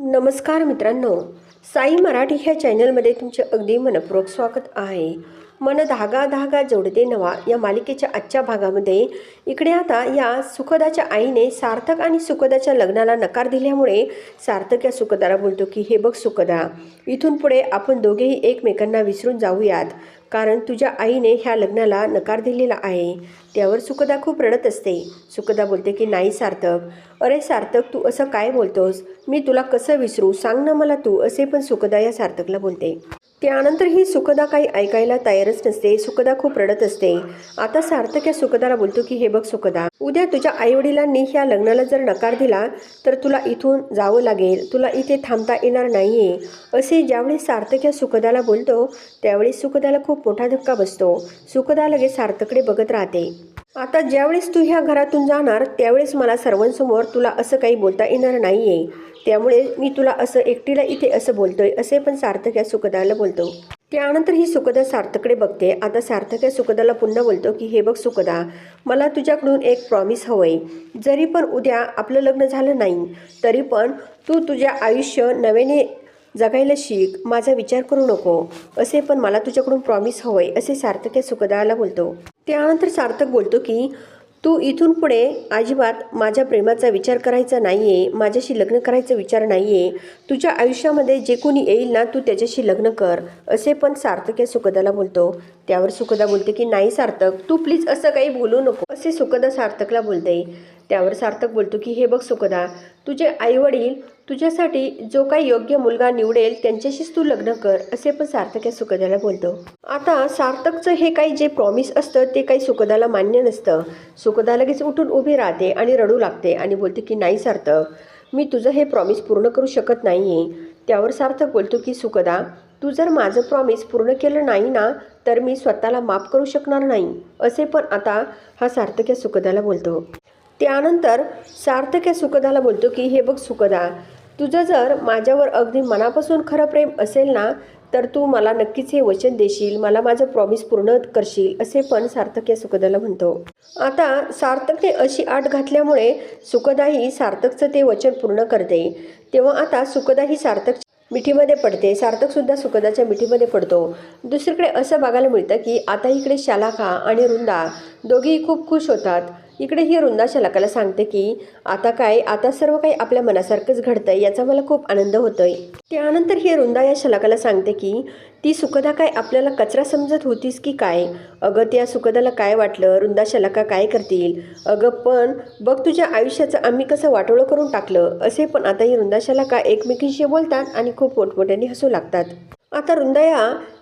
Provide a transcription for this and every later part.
नमस्कार मित्रांनो साई मराठी ह्या चॅनलमध्ये तुमचे अगदी मनपूर्वक स्वागत आहे. मन धागा धागा जोडते नवा या मालिकेच्या आजच्या भागामध्ये. इकडे आता या सुखदाच्या आईने सार्थक आणि सुखदाच्या लग्नाला नकार दिल्यामुळे सार्थक या सुखदाला बोलतो की हे बघ सुखदा इथून पुढे आपण दोघेही एकमेकांना विसरून जाऊयात. कारण तुझ्या आईने ह्या लग्नाला नकार दिलेला आहे. त्यावर सुखदा खूप रडत असते. सुखदा बोलते की नाही सार्थक. अरे सार्थक तू असं काय बोलतोस? मी तुला कसं विसरू? सांग ना मला तू असे पण सुखदा या सार्थकला बोलते. त्यानंतर ही सुखदा काही ऐकायला तयारच नसते. सुखदा खूप रडत असते. आता सार्थक या सुखदाला बोलतो की हे बघ सुखदा उद्या तुझ्या आईवडिलांनी ह्या लग्नाला जर नकार दिला तर तुला इथून जावं लागेल. तुला इथे थांबता येणार नाहीये. असे ज्यावेळी सार्थक या सुखदाला बोलतो त्यावेळी सुखदाला खूप मोठा धक्का बसतो. सुखदा लगेच सार्थकडे बघत राहते. आता ज्यावेळेस तू ह्या घरातून जाणार त्यावेळेस मला सर्वांसमोर तुला असं काही बोलता येणार नाही आहे त्यामुळे मी तुला असं एकटीला इथे असं बोलतोय असे पण सार्थक या सुखदाला बोलतो. त्यानंतर ही सुखदा सार्थकडे बघते. आता सार्थक या सुखदाला पुन्हा बोलतो की हे बघ सुखदा मला तुझ्याकडून एक प्रॉमिस हवंय. जरी पण उद्या आपलं लग्न झालं नाही तरी पण तू तुझ्या आयुष्य नव्याने जगायला शिक माझा विचार करू नको असे पण मला तुझ्याकडून प्रॉमिस हवंय असे सार्थक या सुखदाला बोलतो. त्यानंतर सार्थक बोलतो की तू इथून पुढे अजिबात माझ्या प्रेमाचा विचार करायचा नाही आहे माझ्याशी लग्न करायचा विचार नाही आहे तुझ्या आयुष्यामध्ये जे कोणी येईल ना तू त्याच्याशी लग्न कर असे पण सार्थक या सुखदाला बोलतो. त्यावर सुखदा बोलते की नाही सार्थक तू प्लीज असं काही बोलू नको असे सुखदा सार्थकला बोलते. त्यावर सार्थक बोलतो की हे बघ सुखदा तुझे आईवडील तुझ्यासाठी जो काही योग्य मुलगा निवडेल त्यांच्याशीच तू लग्न कर असे पण सार्थक या सुखदाला बोलतो. आता सार्थकचं हे काही जे प्रॉमिस असतं ते काही सुखदाला मान्य नसतं. सुखदा लगेच उठून उभी राहते आणि रडू लागते आणि बोलते की नाही सार्थक मी तुझं हे प्रॉमिस पूर्ण करू शकत नाही आहे त्यावर सार्थक बोलतो की सुखदा तू जर माझं प्रॉमिस पूर्ण केलं नाही ना तर मी स्वतःला माफ करू शकणार नाही. असे पण आता हा सार्थक या सुखदाला बोलतो. त्यानंतर सार्थक या सुखदाला बोलतो की हे बघ सुखदा तुझं जर माझ्यावर अगदी मनापासून खरं प्रेम असेल ना तर तू मला नक्कीच हे वचन देशील मला माझं प्रॉमिस पूर्ण करशील असे पण सार्थक या सुखदाला म्हणतो. आता सार्थकने अशी आट घातल्यामुळे सुखदाही सार्थकचं ते वचन पूर्ण करते. तेव्हा आता सुखदाही सार्थक मिठीमध्ये पडते. सार्थकसुद्धा सुखदाच्या मिठीमध्ये पडतो. दुसरीकडे असं बघायला मिळतं की आता इकडे शालाखा आणि रुंदा दोघेही खूप खुश होतात. इकडे ही रुंदा शलाकाला सांगते की आता काय आता सर्व काही आपल्या मनासारखंच घडतंय याचा मला खूप आनंद होतोय. त्यानंतर ही रुंदा या शलाकाला सांगते की ती सुखदा काय आपल्याला कचरा समजत होतीस की काय? अगं त्या सुखदाला काय वाटलं? रुंदा शलाका काय करतील? अगं पण बघ तुझ्या आयुष्याचं आम्ही कसं वाटोळं करून टाकलं असे पण आता ही रुंदा शलाका एकमेकींशी बोलतात आणि खूप मोठमोठ्याने हसू लागतात. आता हृदया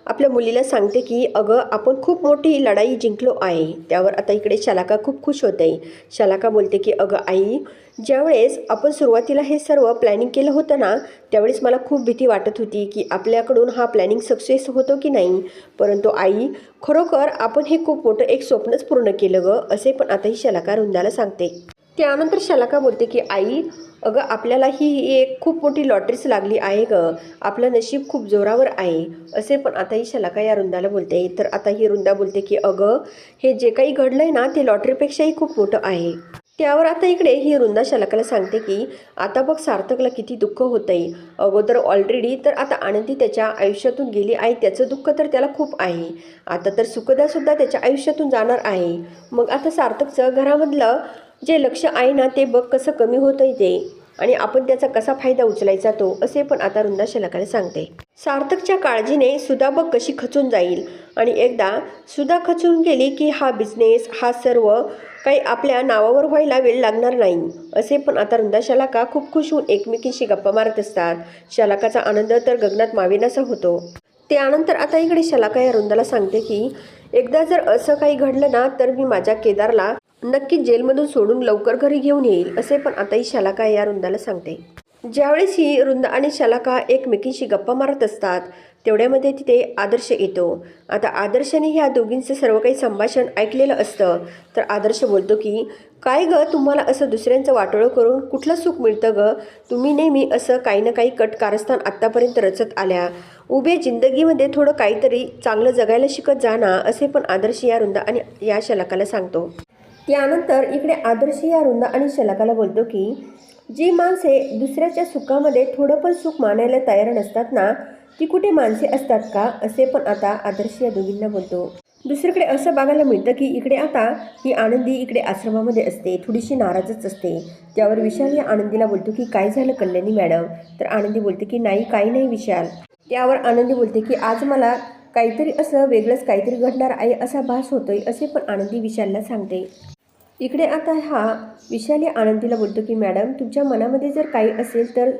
आपल्या मुलीला सांगते की अगं आपण खूप मोठी लढाई जिंकलो आहे. त्यावर आता इकडे शलाका खूप खुश होते शलाका बोलते की अगं आई ज्यावेळेस आपण सुरुवातीला हे सर्व प्लॅनिंग केलं होतं ना त्यावेळेस मला खूप भीती वाटत होती की आपल्याकडून हा प्लॅनिंग सक्सेस होतो की नाही? परंतु आई खरोखर आपण हे खूप मोठं एक स्वप्नच पूर्ण केलं गं असे पण आता ही शलाका रुंदाला सांगते. त्यानंतर शलाका बोलते की आई अगं आपल्याला ही एक खूप मोठी लॉटरीच लागली आहे गं. आपलं नशीब खूप जोरावर आहे. असे पण आता ही शलाका या रुंदाला बोलते. तर आता ही रुंदा बोलते की अगं हे जे काही घडलं आहे ना ते लॉटरीपेक्षाही खूप मोठं आहे. त्यावर आता इकडे ही रुंदा शलाकाला सांगते की आता बघ सार्थकला किती दुःख होतंय. अगोदर ऑलरेडी तर आता आनंदी त्याच्या आयुष्यातून गेली आहे त्याचं दुःख तर त्याला खूप आहे. आता तर सुखदासुद्धा त्याच्या आयुष्यातून जाणार आहे. मग आता सार्थकचं घरामधलं जे लक्ष आहे ना ते बघ कसं कमी होतंय ते. आणि आपण त्याचा कसा फायदा उचलायचा तो असे पण आता रुंदा शलाकाला सांगते. सार्थकच्या काळजीने सुधा बघ कशी खचून जाईल. आणि एकदा सुधा खचून गेली की हा बिझनेस हा सर्व काही आपल्या नावावर व्हायला वेळ लागणार नाही. असे पण आता रुंदा शलाका खूप खुश होऊन एकमेकींशी गप्पा मारत असतात. शलाकाचा आनंद तर गगनात मावेनासा होतो. त्यानंतर आता इकडे शलाका या रुंदाला सांगते की एकदा जर असं काही घडलं ना तर मी माझ्या केदारला नक्कीच जेलमधून सोडून लवकर घरी घेऊन येईल असे पण आता ही शलाका या रुंदाला सांगते. ज्यावेळेस ही रुंद आणि शलाका एकमेकींशी गप्पा मारत असतात तेवढ्यामध्ये तिथे आदर्श येतो. आता आदर्शाने ह्या दोघींचं सर्व काही संभाषण ऐकलेलं असतं तर आदर्श बोलतो की काय ग तुम्हाला असं दुसऱ्यांचं वाटोळं करून कुठलं सुख मिळतं ग? तुम्ही नेहमी असं काही ना काही कट कारस्थान आत्तापर्यंत रचत आल्या. उभे जिंदगीमध्ये थोडं काहीतरी चांगलं जगायला शिकत जा ना असे पण आदर्श या रुंदा आणि या शलाकाला सांगतो. त्यानंतर इकडे आदर्श या रुंदा आणि शलाकाला बोलतो की जी माणसे दुसऱ्याच्या सुखामध्ये थोडं पण सुख मानायला तयार नसतात ना ती कुठे माणसे असतात का? असे पण आता आदर्श या दोघींना बोलतो. दुसरीकडे असं बघायला मिळतं की इकडे आता ही आनंदी इकडे आश्रमामध्ये असते थोडीशी नाराजच असते. त्यावर विशाल या आनंदीला बोलतो की काय झालं कल्याणी मॅडम? तर आनंदी बोलते की नाही काही नाही विशाल. त्यावर आनंदी बोलते की आज मला काहीतरी असं वेगळंच काहीतरी घडणार आहे असा भास होतोय असे पण आनंदी विशालला सांगते. इकडे आता हा विशाली आनंदीला बोलतो की मॅडम तुमच्या मनामध्ये जर काही असेल तर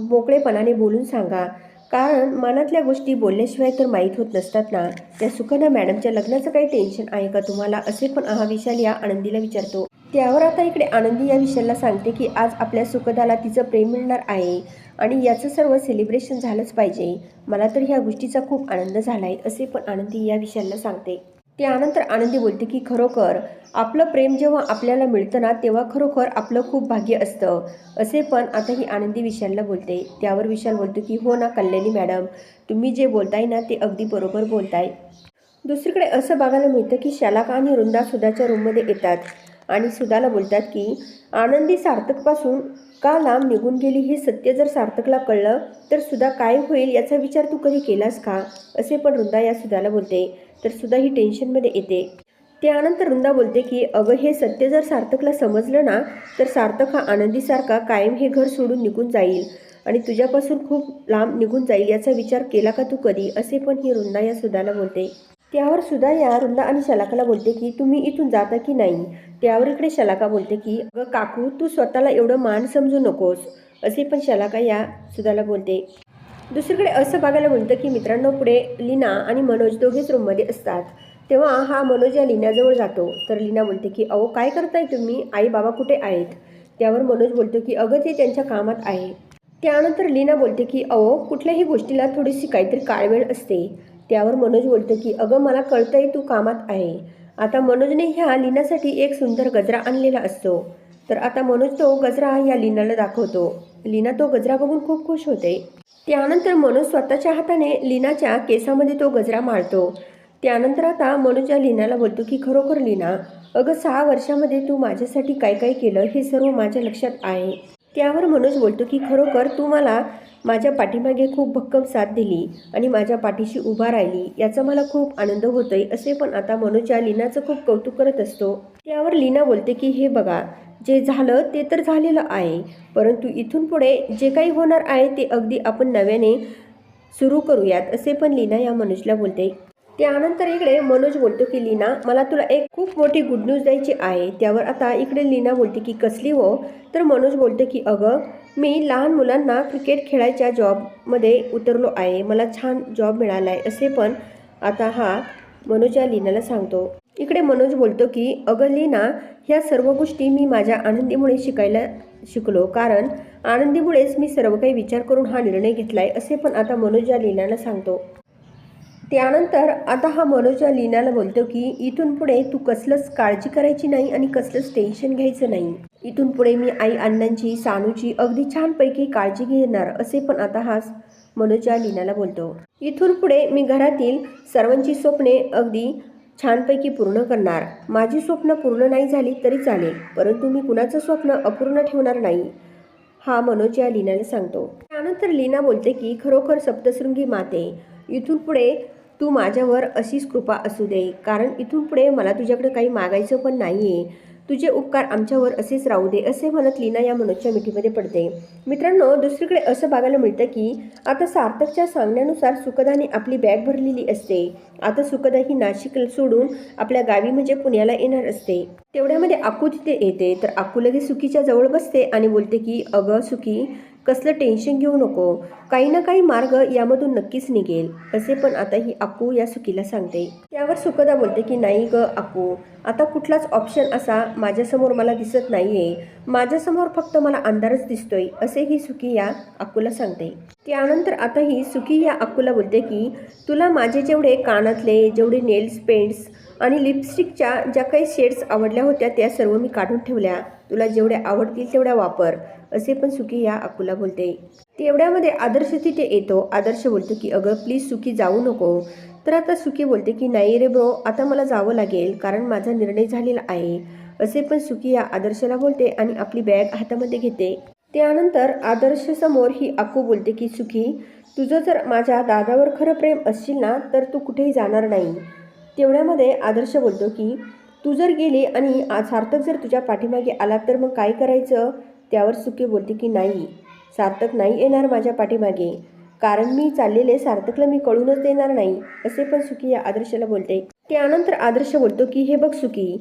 मोकळेपणाने बोलून सांगा. कारण मनातल्या गोष्टी बोलल्याशिवाय तर माहीत होत नसतात ना. त्या सुकन्या मॅडमच्या लग्नाचं काही टेन्शन आहे का तुम्हाला? असे पण हा विशाल या आनंदीला विचारतो. त्यावर आता इकडे आनंदी या विशालला सांगते की आज आपल्या सुखदाला तिचं प्रेम मिळणार आहे आणि याचं सर्व सेलिब्रेशन झालंच पाहिजे. मला तर ह्या गोष्टीचा खूप आनंद झाला आहे असे पण आनंदी या विशालला सांगते. त्यानंतर आनंदी बोलते की खरोखर आपलं प्रेम जेव्हा आपल्याला मिळतं ना तेव्हा खरोखर आपलं खूप भाग्य असतं. असे पण आता ही आनंदी विशालला बोलते. त्यावर विशाल बोलतो की हो ना कल्याणी मॅडम तुम्ही जे बोलताय ना ते अगदी बरोबर बोलताय. दुसरीकडे असं बघायला मिळतं की शालाका आणि वृंदा रूममध्ये येतात. आणि सुधाला बोलतात की आनंदी सार्थकपासून का लांब निघून गेली हे सत्य जर सार्थकला कळलं तर सुधा काय होईल याचा विचार तू कधी केलास का? असे पण वृंदा या सुधाला बोलते. तर सुद्धा ही टेन्शनमध्ये येते. त्यानंतर वृंदा बोलते की अगं हे सत्य जर सार्थकला समजलं ना तर सार्थक हा आनंदीसारखा कायम हे घर सोडून निघून जाईल आणि तुझ्यापासून खूप लांब निघून जाईल याचा विचार केला का तू कधी? असे पण ही वृंदा या सुधाला बोलते. त्यावर सुद्धा या रुंदा आणि शलाकाला बोलते की तुम्ही इथून जाता की नाही? त्यावर इकडे शलाका बोलते की अगं काकू तू स्वतःला एवढं मान समजू नकोस. असे पण शलाका या सुधाला बोलते. दुसरीकडे असं बघायला मिळतं की मित्रांनो पुढे लीना आणि मनोज दोघेच रूममध्ये असतात. तेव्हा हा मनोज या लीनाजवळ जातो. तर लीना बोलते की अहो काय करताय तुम्ही? आई बाबा कुठे आहेत? त्यावर मनोज बोलतो की अगं ते त्यांच्या कामात आहे. त्यानंतर लीना बोलते की अहो कुठल्याही गोष्टीला थोडीशी काहीतरी काळवेळ असते. त्यावर मनोज बोलतो की अगं मला कळतंय तू कामात आहे. आता मनोजने ह्या लीनासाठी एक सुंदर गजरा आणलेला असतो. तर आता मनोज तो गजरा या लीनाला दाखवतो. लीना तो गजरा बघून खूप खुश होते. त्यानंतर मनोज स्वतःच्या हाताने लीनाच्या केसामध्ये तो गजरा मारतो. त्यानंतर आता मनोज या लीनाला बोलतो की खरोखर लीना अगं सहा वर्षामध्ये तू माझ्यासाठी काय काय केलं हे सर्व माझ्या लक्षात आहे. त्यावर मनोज बोलतो की खरोखर तू मला माझ्या पाठीमागे खूप भक्कम साथ दिली आणि माझ्या पाठीशी उभा राहिली याचा मला खूप आनंद होतोय असे पण आता मनोजच्या या लीनाचं खूप कौतुक करत असतो. त्यावर लीना बोलते की हे बघा जे झालं ते तर झालेलं आहे परंतु इथून पुढे जे काही होणार आहे ते अगदी आपण नव्याने सुरू करूयात असे पण लीना या मनोजला बोलते. त्यानंतर इकडे मनोज बोलतो की लीना मला तुला एक खूप मोठी गुड न्यूज द्यायची आहे. त्यावर आता इकडे लीना बोलते की कसली हो? तर मनोज बोलतो की अगं मी लहान मुलांना क्रिकेट खेळायच्या जॉबमध्ये उतरलो आहे. मला छान जॉब मिळाला आहे असे पण आता हा मनोज या लीनाला सांगतो. इकडे मनोज बोलतो की अगं लीना ह्या सर्व गोष्टी मी माझ्या आनंदीमुळे शिकायला शिकलो. कारण आनंदीमुळेच मी सर्व काही विचार करून हा निर्णय घेतला आहे असे पण आता मनोज या लीनाला सांगतो. त्यानंतर आता हा मनोज लीनाला बोलतो की इथून पुढे तू कसलंच काळजी करायची नाही आणि कसलंच टेन्शन घ्यायचं नाही. इथून पुढे मी आई अण्णांची सानूची अगदी छानपैकी काळजी घेणार असे पण आता हा मनोजच्या लीनाला बोलतो. इथून पुढे मी घरातील सर्वांची स्वप्ने अगदी छानपैकी पूर्ण करणार. माझी स्वप्न पूर्ण नाही झाली तरी चालेल परंतु मी कुणाचं स्वप्न अपूर्ण ठेवणार नाही हा मनोज या लीनाला सांगतो. त्यानंतर लीना बोलते की खरोखर सप्तशृंगी माते इथून पुढे तू माझ्यावर अशीच कृपा असू दे कारण इथून पुढे मला तुझ्याकडे काही मागायचं पण नाही आहे तुझे उपकार आमच्यावर असेच राहू दे असे म्हणत लीना या मनोजच्या मिठीमध्ये पडते. मित्रांनो दुसरीकडे असं बघायला मिळतं की आता सार्थकच्या सांगण्यानुसार सुखदाने आपली बॅग भरलेली असते. आता सुखदा ही नाशिक सोडून आपल्या गावी म्हणजे पुण्याला येणार असते. तेवढ्यामध्ये आकू तिथे येते तर आकू लगेच सुखीच्या जवळ बसते आणि बोलते की अगं सुखी कसलं टेन्शन घेऊ नको. काही ना काही मार्ग यामधून नक्कीच निघेल. असे पण आता ही आकू या सुखीला सांगते. त्यावर सुखदा बोलते की नाही ग आकू आता कुठलाच ऑप्शन असा माझ्यासमोर मला दिसत नाहीये. माझ्यासमोर फक्त मला अंधारच दिसतोय असे ही सुखी या आकूला सांगते. त्यानंतर आता ही सुखी या आकूला बोलते की तुला माझे जेवढे कानातले जेवढे नेल्स पेंट्स आणि लिपस्टिकच्या ज्या काही शेड्स आवडल्या होत्या त्या सर्व मी काढून ठेवल्या. तुला जेवढ्या आवडतील तेवढ्या वापर. असे पण सुखी या अकुला बोलते. तेवढ्यामध्ये आदर्श तिथे येतो. आदर्श बोलतो की अगं प्लीज सुखी जाऊ नको. तर आता सुखी बोलते की नाही रे ब्रो आता मला जावं लागेल कारण माझा निर्णय झालेला आहे. असे पण सुखी या आदर्शला बोलते आणि आपली बॅग हातामध्ये घेते. त्यानंतर आदर्श समोर ही आकू बोलते की सुखी तुझं जर माझ्या दादावर खरं प्रेम असशील ना तर तू कुठेही जाणार नाही. तेवढ्यामध्ये आदर्श बोलतो की तू जर गेली आणि सार्थक जर तुझ्या पाठीमागे आला तर मग काय करायचं? त्यावर सुखी बोलते की नाही सार्थक नाही येणार माझ्या पाठीमागे. कारण मी चाललेले सार्थकला मी कळूनच देणार नाही असे पण सुखी या आदर्शाला बोलते. त्यानंतर आदर्श बोलतो की हे बघ सुखी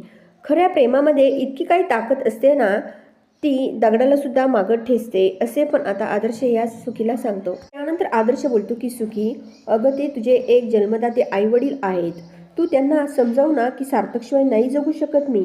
खऱ्या प्रेमामध्ये इतकी काही ताकद असते ना ती दगडाला सुद्धा मागत ठेचते असे पण आता आदर्श या सुखीला सांगतो. त्यानंतर आदर्श बोलतो की सुखी अगं ते तुझे एक जन्मदाते आईवडील आहेत. तू त्यांना समजाव ना की सार्थकशिवाय नाही जगू शकत मी.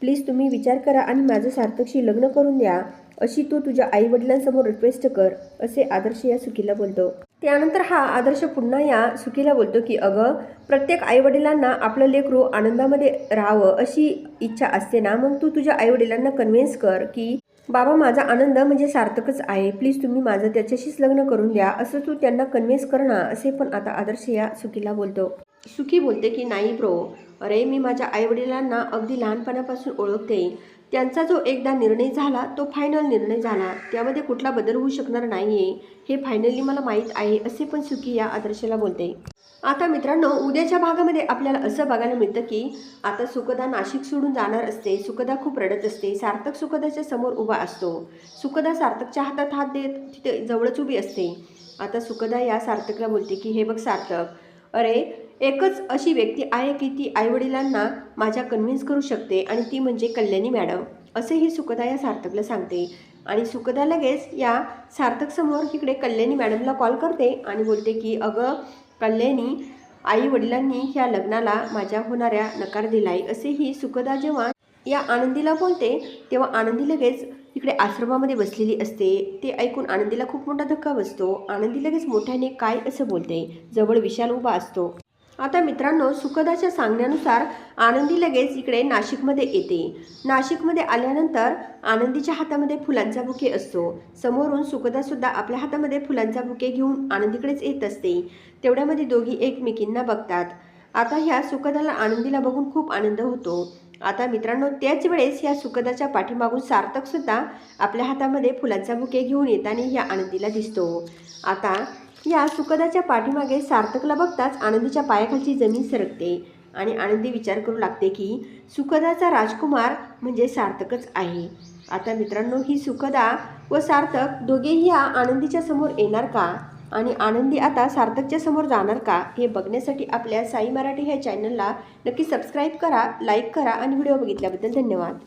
प्लीज तुम्ही विचार करा आणि माझं सार्थकशी लग्न करून द्या. अशी तू तुझ्या आईवडिलांसमोर रिक्वेस्ट कर असे आदर्श या सुखीला बोलतो. त्यानंतर हा आदर्श पुन्हा या सुखीला बोलतो की अगं प्रत्येक आईवडिलांना आपलं लेकरू आनंदामध्ये राहावं अशी इच्छा असते ना मग तू तुझ्या आईवडिलांना कन्व्हिन्स कर की बाबा माझा आनंद म्हणजे सार्थकच आहे. प्लीज तुम्ही माझं त्याच्याशीच लग्न करून द्या. असं तू त्यांना कन्व्हिन्स कर ना असे पण आता आदर्श या सुखीला बोलतो. सुखी बोलते की नाही ब्रो. अरे मी माझ्या आईवडिलांना अगदी लहानपणापासून ओळखते. त्यांचा जो एकदा निर्णय झाला तो फायनल निर्णय झाला. त्यामध्ये कुठला बदल होऊ शकणार नाही आहे हे फायनली मला माहीत आहे असे पण सुखी या आदर्शाला बोलते. आता मित्रांनो उद्याच्या भागामध्ये आपल्याला असं बघायला मिळतं की आता सुखदा नाशिक सोडून जाणार असते. सुखदा खूप रडत असते. सार्थक सुखदाच्या समोर उभा असतो. सुखदा सार्थकच्या हातात हात देत तिथे जवळच उभी असते. आता सुखदा या सार्थकला बोलते की हे बघ सार्थक. अरे एकच अशी व्यक्ती आहे की ती आईवडिलांना माझ्या कन्व्हिन्स करू शकते आणि ती म्हणजे कल्याणी मॅडम असे ही या सार्थकला सांगते. आणि सुखदा लगेच या सार्थकसमोर इकडे कल्याणी मॅडमला कॉल करते आणि बोलते की अगं कल्याणी आई वडिलांनी ह्या लग्नाला माझ्या होणाऱ्या नकार दिलाय. असेही सुखदा जेव्हा या आनंदीला बोलते तेव्हा आनंदी लगेच इकडे आश्रमामध्ये बसलेली असते. ते ऐकून आनंदीला खूप मोठा धक्का बसतो. आनंदी लगेच मोठ्याने काय? असं बोलते. जवळ विशाल उभा असतो. आता मित्रांनो सुखदाच्या सांगण्यानुसार आनंदी लगेच इकडे नाशिकमध्ये येते. नाशिकमध्ये आल्यानंतर आनंदीच्या हातामध्ये फुलांचा बुके असतो. समोरून सुखदासुद्धा आपल्या हातामध्ये फुलांचा बुके घेऊन आनंदीकडेच येत असते. तेवढ्यामध्ये दोघी एकमेकींना बघतात. आता ह्या सुखदाला आनंदीला बघून खूप आनंद होतो. आता मित्रांनो त्याच वेळेस ह्या सुखदाच्या पाठीमागून सार्थकसुद्धा आपल्या हातामध्ये फुलांचा बुके घेऊन येताना ह्या आनंदीला दिसतो. आता या सुखदाच्या पाठीमागे सार्थकला बघताच आनंदीच्या पायाखालची जमीन सरकते आणि आनंदी विचार करू लागते की सुखदाचा राजकुमार म्हणजे सार्थकच आहे. आता मित्रांनो ही सुखदा व सार्थक दोघेही या आनंदीच्या समोर येणार का? आणि आनंदी आता सार्थकच्या समोर जाणार का? हे बघण्यासाठी आपल्या साई मराठी ह्या चॅनलला नक्की सबस्क्राईब करा लाईक करा आणि व्हिडिओ बघितल्याबद्दल धन्यवाद.